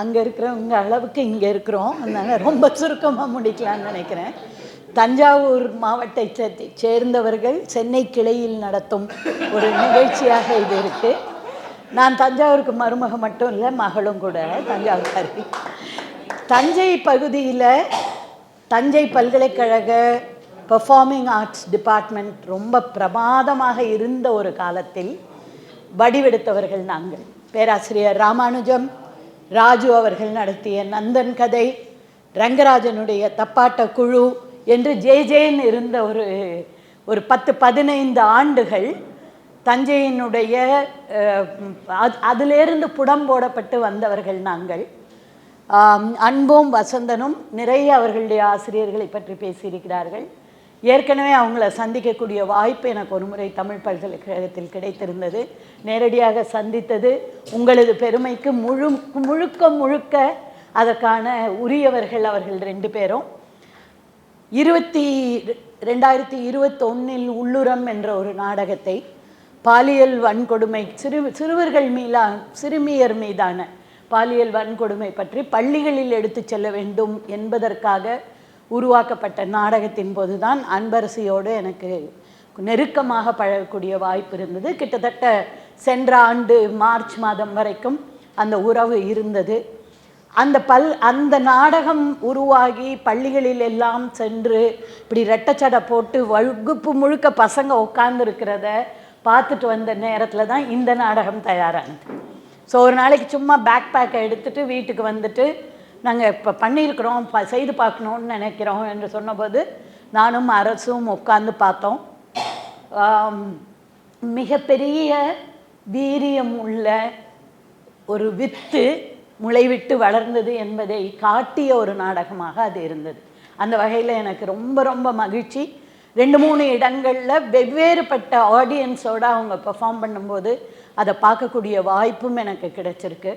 அங்கே இருக்கிறவங்க அளவுக்கு இங்கே இருக்கிறோம். அதனால் ரொம்ப சுருக்கமாக முடிக்கலாம்னு நினைக்கிறேன். தஞ்சாவூர் மாவட்டத்தை சேர்ந்தவர்கள் சென்னை கிளையில் நடத்தும் ஒரு நிகழ்ச்சியாக இது இருக்குது நான் தஞ்சாவூருக்கு மருமக மட்டும் இல்லை மகளும் கூட தஞ்சாவூர்காரி. தஞ்சை பகுதியில் தஞ்சை பல்கலைக்கழக பெர்ஃபார்மிங் ஆர்ட்ஸ் டிபார்ட்மெண்ட் ரொம்ப பிரமாதமாக இருந்த ஒரு காலத்தில் வடிவெடுத்தவர்கள் நாங்கள். பேராசிரியர் ராமானுஜம் ராஜு அவர்கள் நடத்திய நந்தன் கதை ரங்கராஜனுடைய தப்பாட்ட குழு என்று ஜே ஜேன்னு இருந்த ஒரு ஒரு பத்து பதினைந்து ஆண்டுகள் தஞ்சையினுடைய அது- அதிலிருந்து புடம் போடப்பட்டு வந்தவர்கள் நாங்கள். அன்பும் வசந்தனும் நிறைய அவர்களுடைய ஆசிரியர்களை பற்றி பேசியிருக்கிறார்கள். ஏற்கனவே அவங்கள சந்திக்கக்கூடிய வாய்ப்பு எனக்கு ஒரு முறை தமிழ் பல்கலைக்கழகத்தில் கிடைத்திருந்தது. நேரடியாக சந்தித்தது. உங்களது பெருமைக்கு முழு முழுக்க முழுக்க அதற்கான உரியவர்கள் அவர்கள் ரெண்டு பேரும். இருபத்தி ரெண்டாயிரத்தி இருபத்தொன்னில் உள்ளுரம் என்ற ஒரு நாடகத்தை பாலியல் வன்கொடுமை சிறு சிறுவர்கள் மீதா சிறுமியர் மீதான பாலியல் வன்கொடுமை பற்றி பள்ளிகளில் எடுத்துச் செல்ல வேண்டும் என்பதற்காக உருவாக்கப்பட்ட நாடகத்தின் போதுதான் அன்பரசியோடு எனக்கு நெருக்கமாக பழகக்கூடிய வாய்ப்பு இருந்தது. கிட்டத்தட்ட சென்ற ஆண்டு மார்ச் மாதம் வரைக்கும் அந்த உறவு இருந்தது. அந்த பல் அந்த நாடகம் உருவாகி பள்ளிகளில் எல்லாம் சென்று இப்படி ரெட்டச்சடை போட்டு வகுப்பு முழுக்க பசங்க உட்காந்துருக்கிறத பார்த்துட்டு வந்த நேரத்தில் தான் இந்த நாடகம் தயாரானது. ஸோ ஒரு நாளைக்கு சும்மா பேக் பேக்கை எடுத்துட்டு வீட்டுக்கு வந்துட்டு நாங்கள் இப்போ பண்ணியிருக்கிறோம் ப செய்து பார்க்கணுன்னு நினைக்கிறோம் என்று சொன்னபோது நானும் அரசும் உட்காந்து பார்த்தோம். மிகப்பெரிய வீரியம் உள்ள ஒரு வித்து முளைவிட்டு வளர்ந்தது என்பதை காட்டிய ஒரு நாடகமாக அது இருந்தது. அந்த வகையில் எனக்கு ரொம்ப ரொம்ப மகிழ்ச்சி. ரெண்டு மூணு இடங்களில் வெவ்வேறுபட்ட ஆடியன்ஸோடு அவங்க பெர்ஃபார்ம் பண்ணும்போது அதை பார்க்கக்கூடிய வாய்ப்பும் எனக்கு கிடைச்சிருக்கு.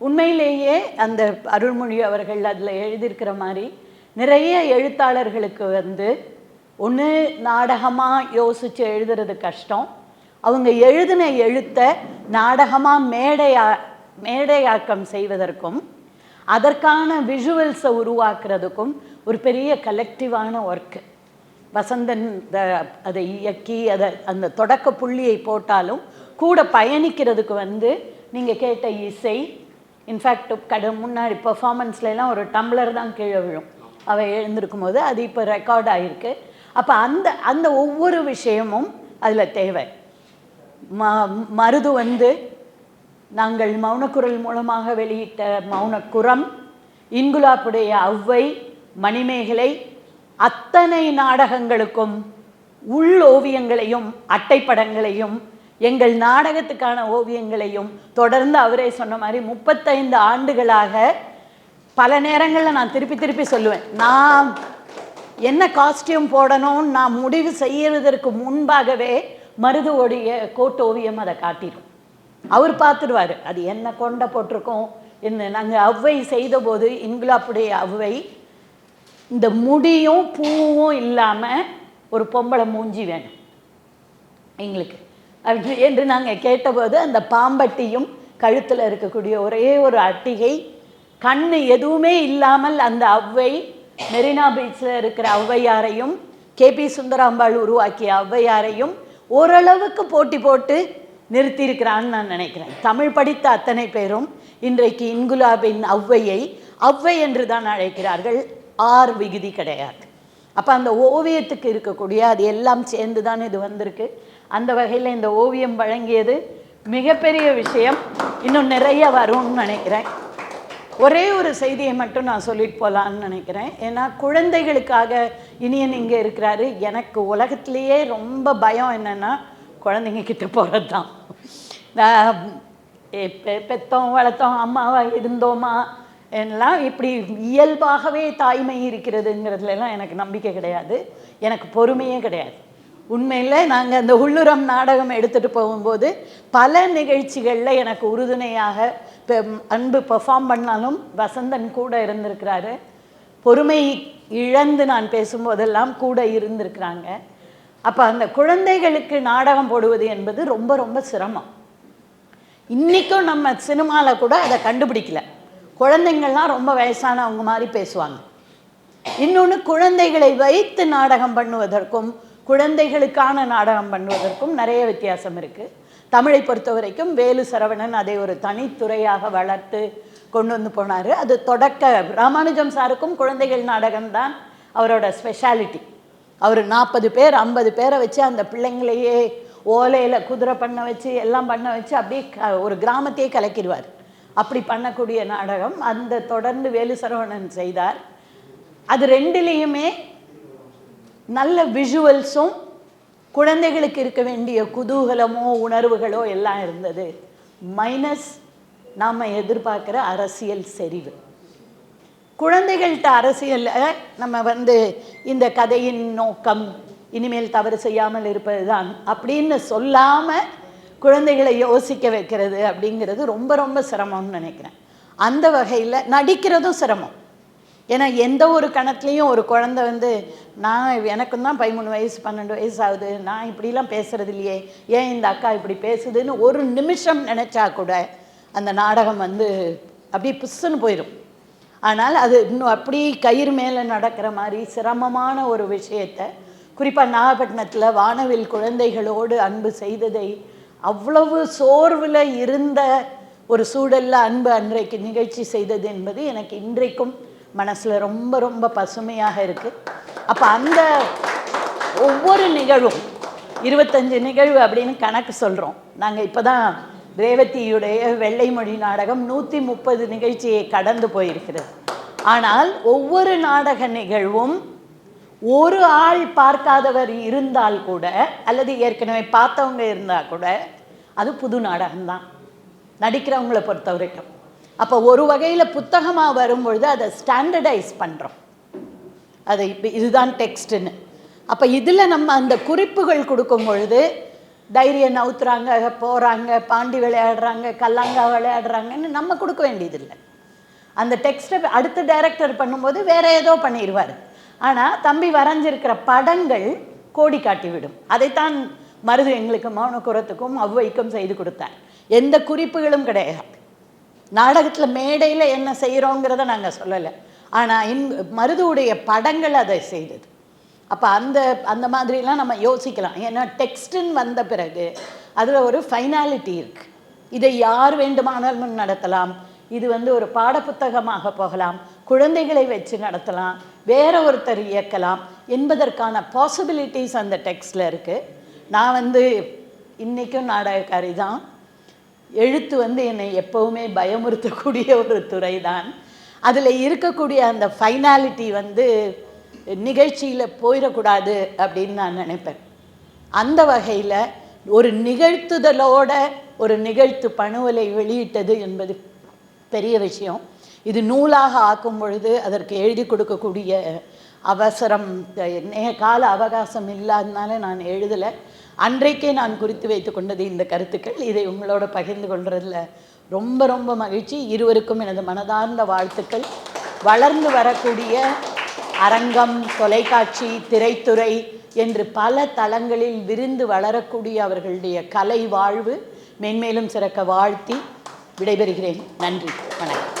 உண்மையிலேயே அந்த அருள்மொழி அவர்கள் அதில் எழுதியிருக்கிற மாதிரி நிறைய எழுத்தாளர்களுக்கு வந்து ஒன்று நாடகமாக யோசித்து எழுதுறது கஷ்டம். அவங்க எழுதின எழுத்தை நாடகமாக மேடையா மேடையாக்கம் செய்வதற்கும் அதற்கான விஷுவல்ஸை உருவாக்குறதுக்கும் ஒரு பெரிய கலெக்டிவான ஒர்க்கு வசந்தன் த- அதை இயக்கி அதை அந்த தொடக்க புள்ளியை போட்டாலும் கூட பயணிக்கிறதுக்கு வந்து நீங்கள் கேட்ட இசை இன்ஃபேக்ட் கட முன்னாடி பெர்ஃபார்மன்ஸ்லாம் ஒரு டம்ளர் தான் கீழே விழும். அவள் எழுந்திருக்கும் போது அது இப்போ ரெக்கார்ட் ஆகிருக்கு அப்போ அந்த அந்த ஒவ்வொரு விஷயமும் அதில் தேவை. ம மருது வந்து நாங்கள் மௌனக்குரல் மூலமாக வெளியிட்ட மௌனக்குரம் இன்குலாப்புடைய ஔவை மணிமேகலை அத்தனை நாடகங்களுக்கும் உள் ஓவியங்களையும் அட்டைப்படங்களையும் எங்கள் நாடகத்துக்கான ஓவியங்களையும் தொடர்ந்து அவரே சொன்ன மாதிரி முப்பத்தைந்து ஆண்டுகளாக பல நேரங்களில் நான் திருப்பி திருப்பி சொல்லுவேன். நான் என்ன காஸ்டியூம் போடணும்னு நான் முடிவு செய்யறதற்கு முன்பாகவே மருதுவோடைய கோட்டு ஓவியம் அதை காட்டிடும். அவர் பார்த்துடுவார் அது என்ன கொண்ட போட்டிருக்கோம் என்ன நாங்கள் அவ்வை செய்தபோது இன்குலாப்புடைய அவ்வை இந்த முடியும் பூவும் இல்லாமல் ஒரு பொம்பளை மூஞ்சி வேணும் எங்களுக்கு. அப்படி என்று நாங்கள் கேட்டபோது அந்த பாம்பட்டியும் கழுத்தில் இருக்கக்கூடிய ஒரே ஒரு அட்டிகை கண் எதுவுமே இல்லாமல் அந்த ஔவை மெரினா பீச்சில் இருக்கிற ஔவையாரையும் கேபி சுந்தராம்பாள் உருவாக்கிய ஔவையாரையும் ஓரளவுக்கு போட்டி போட்டு நிறுத்தியிருக்கிறான்னு நான் நினைக்கிறேன். தமிழ் படித்த அத்தனை பேரும் இன்றைக்கு இன்குலாபின் ஔவையை ஔவை என்று தான் அழைக்கிறார்கள். ஆர் விகுதி கிடையாது. அப்போ அந்த ஓவியத்துக்கு இருக்கக்கூடிய அது எல்லாம் சேர்ந்து தான் இது வந்திருக்கு. அந்த வகையில் இந்த ஓவியம் வழங்கியது மிகப்பெரிய விஷயம். இன்னும் நிறைய வரும்னு நினைக்கிறேன். ஒரே ஒரு செய்தியை மட்டும் நான் சொல்லிட்டு போகலான்னு நினைக்கிறேன். ஏன்னா குழந்தைகளுக்காக இனியன் இங்கே இருக்கிறாரு. எனக்கு உலகத்திலேயே ரொம்ப பயம் என்னென்னா குழந்தைங்க கிட்ட போகிறது தான் பெ- பெத்தோம் வளர்த்தோம் அம்மாவா இருந்தோமா? எல்லாம் இப்படி இயல்பாகவே தாய்மை இருக்கிறதுங்கிறதுலாம் எனக்கு நம்பிக்கை கிடையாது. எனக்கு பொறுமையே கிடையாது. உண்மையில் நாங்கள் அந்த உள்ளுரம் நாடகம் எடுத்துகிட்டு போகும்போது பல நிகழ்ச்சிகளில் எனக்கு உறுதுணையாக பெ- அன்பு பெர்ஃபார்ம் பண்ணாலும் வசந்தன் கூட இருந்திருக்கிறாரு. பொறுமை இழந்து நான் பேசும்போதெல்லாம் கூட இருந்திருக்கிறாங்க. அப்போ அந்த குழந்தைகளுக்கு நாடகம் போடுவது என்பது ரொம்ப ரொம்ப சிரமம். இன்றைக்கும் நம்ம சினிமாவில் கூட அதை கண்டுபிடிக்கல. குழந்தைங்கள்லாம் ரொம்ப வயசானவங்க மாதிரி பேசுவாங்க. இன்னொன்று குழந்தைகளை வைத்து நாடகம் பண்ணுவதற்கும் குழந்தைகளுக்கான நாடகம் பண்ணுவதற்கும் நிறைய வித்தியாசம் இருக்குது தமிழை பொறுத்த வரைக்கும் வேலு சரவணன் அதை ஒரு தனித்துறையாக வளர்த்து கொண்டு வந்து போனார். அது தொடக்க ராமானுஜம் சாருக்கும் குழந்தைகள் நாடகம்தான் அவரோட ஸ்பெஷாலிட்டி அவர் நாற்பது பேர் ஐம்பது பேரை வச்சு அந்த பிள்ளைங்களையே ஓலையில் குதிரை பண்ண வச்சு எல்லாம் பண்ண வச்சு அப்படியே க- ஒரு கிராமத்தையே கலக்கிடுவார். அப்படி பண்ணக்கூடிய நாடகம். அந்த தொடர்ந்து வேலு சரவணன் செய்தார். அது ரெண்டுலேயுமே நல்ல விஷுவல்ஸும் குழந்தைகளுக்கு இருக்க வேண்டிய குதூகலமோ உணர்வுகளோ எல்லாம் இருந்தது. மைனஸ் நாம் எதிர்பார்க்குற அரசியல் செறிவு. குழந்தைகள்கிட்ட அரசியலில் நம்ம வந்து இந்த கதையின் நோக்கம் இனிமேல் தவறு செய்யாமல் இருப்பது தான் அப்படின்னு சொல்லாமல் குழந்தைகளை யோசிக்க வைக்கிறது அப்படிங்கிறது ரொம்ப ரொம்ப சிரமம்னு நினைக்கிறேன். அந்த வகையில் நடிக்கிறதும் சிரமம். ஏன்னா எந்த ஒரு கணத்துலேயும் ஒரு குழந்தை வந்து நான் எனக்கும் தான் பதிமூணு வயசு பன்னெண்டு வயசு ஆகுது. நான் இப்படிலாம் பேசுறது இல்லையே ஏன் இந்த அக்கா இப்படி பேசுதுன்னு ஒரு நிமிஷம் நினச்சா கூட அந்த நாடகம் வந்து அப்படியே புஸ்ஸுன்னு போயிடும் ஆனால் அது இன்னும் அப்படி கயிறு மேலே நடக்கிற மாதிரி சிரமமான ஒரு விஷயத்தை குறிப்பாக நாகப்பட்டினத்தில் வானவில் குழந்தைகளோடு அன்பு செய்ததை அவ்வளவு சோர்வில் இருந்த ஒரு சூழலில் அன்பு அன்றைக்கு நிகழ்ச்சி செய்தது என்பது எனக்கு இன்றைக்கும் மனசில் ரொம்ப ரொம்ப பசுமையாக இருக்குது அப்போ அந்த ஒவ்வொரு நிகழ்வும் இருபத்தஞ்சு நிகழ்வு அப்படின்னு கணக்கு சொல்கிறோம் நாங்கள் இப்போ தான் ரேவதியுடைய வெள்ளை மொழி நாடகம் நூற்றி முப்பது நிகழ்ச்சியை கடந்து போயிருக்கிறது. ஆனால் ஒவ்வொரு நாடக நிகழ்வும் ஒரு ஆள் பார்க்காதவர் இருந்தால் கூட அல்லது ஏற்கனவே பார்த்தவங்க இருந்தால் கூட அது புது நாடகம்தான். நடிக்கிறவங்களை பொறுத்த வரைக்கும் அப்போ ஒரு வகையில் புத்தகமாக வரும்பொழுது அதை ஸ்டாண்டர்டைஸ் பண்ணுறோம் அதை இப்போ இதுதான் டெக்ஸ்ட்டுன்னு அப்போ இதில் நம்ம அந்த குறிப்புகள் கொடுக்கும் பொழுது தைரியம் நவுத்துறாங்க போகிறாங்க பாண்டி விளையாடுறாங்க கல்லாங்கா விளையாடுறாங்கன்னு நம்ம கொடுக்க வேண்டியதில்லை. அந்த டெக்ஸ்ட்டை அடுத்த டைரக்டர் பண்ணும்போது வேற ஏதோ பண்ணிடுவார். ஆனால் தம்பி வரைஞ்சிருக்கிற படங்கள் கோடி காட்டிவிடும். அதைத்தான் மருது எங்களுக்கு மௌனக்குரத்துக்கும் அவ்வைக்கும் செய்து கொடுத்தார். எந்த குறிப்புகளும் கிடையாது. நாடகத்தில் மேடையில் என்ன செய்கிறோங்கிறத நாங்கள் சொல்லலை. ஆனால் இன் மருதுவுடைய படங்கள் அதை செய்தது. அப்போ அந்த அந்த மாதிரிலாம் நம்ம யோசிக்கலாம். ஏன்னா டெக்ஸ்ட்டுன்னு வந்த பிறகு அதில் ஒரு ஃபைனாலிட்டி இருக்குது இதை யார் வேண்டுமானாலும் நடத்தலாம். இது வந்து ஒரு பாடப்புத்தகமாக போகலாம். குழந்தைகளை வச்சு நடத்தலாம். வேற ஒருத்தர் இயக்கலாம் என்பதற்கான பாசிபிலிட்டிஸ் அந்த டெக்ஸ்டில் இருக்குது நான் வந்து இன்றைக்கும் நாடகக்காரி தான். எழுத்து வந்து என்னை எப்போவுமே பயமுறுத்தக்கூடிய ஒரு துறை தான் அதில் இருக்கக்கூடிய அந்த ஃபைனாலிட்டி வந்து நிகழ்ச்சியில் போயிடக்கூடாது அப்படின்னு நான் நினைப்பேன். அந்த வகையில் ஒரு நிகழ்த்துதலோட ஒரு நிகழ்த்து பணுவலை வெளியிட்டது என்பது பெரிய விஷயம். இது நூலாக ஆக்கும் பொழுது அதற்கு எழுதி கொடுக்கக்கூடிய அவசரம் நே- கால அவகாசம் இல்லாதனால நான் எழுதலை. அன்றைக்கே நான் குறித்து வைத்து கொண்டது இந்த கருத்துக்கள். இதை உங்களோட பகிர்ந்து கொள்றதுல ரொம்ப ரொம்ப மகிழ்ச்சி. இருவருக்கும் எனது மனதார்ந்த வாழ்த்துக்கள். வளர்ந்து வரக்கூடிய அரங்கம் தொலைக்காட்சி திரைத்துறை என்று பல தளங்களில் விருந்து வளரக்கூடிய அவர்களுடைய கலை வாழ்வு மென்மேலும் சிறக்க வாழ்த்தி விடைபெறுகிறேன். நன்றி. வணக்கம்.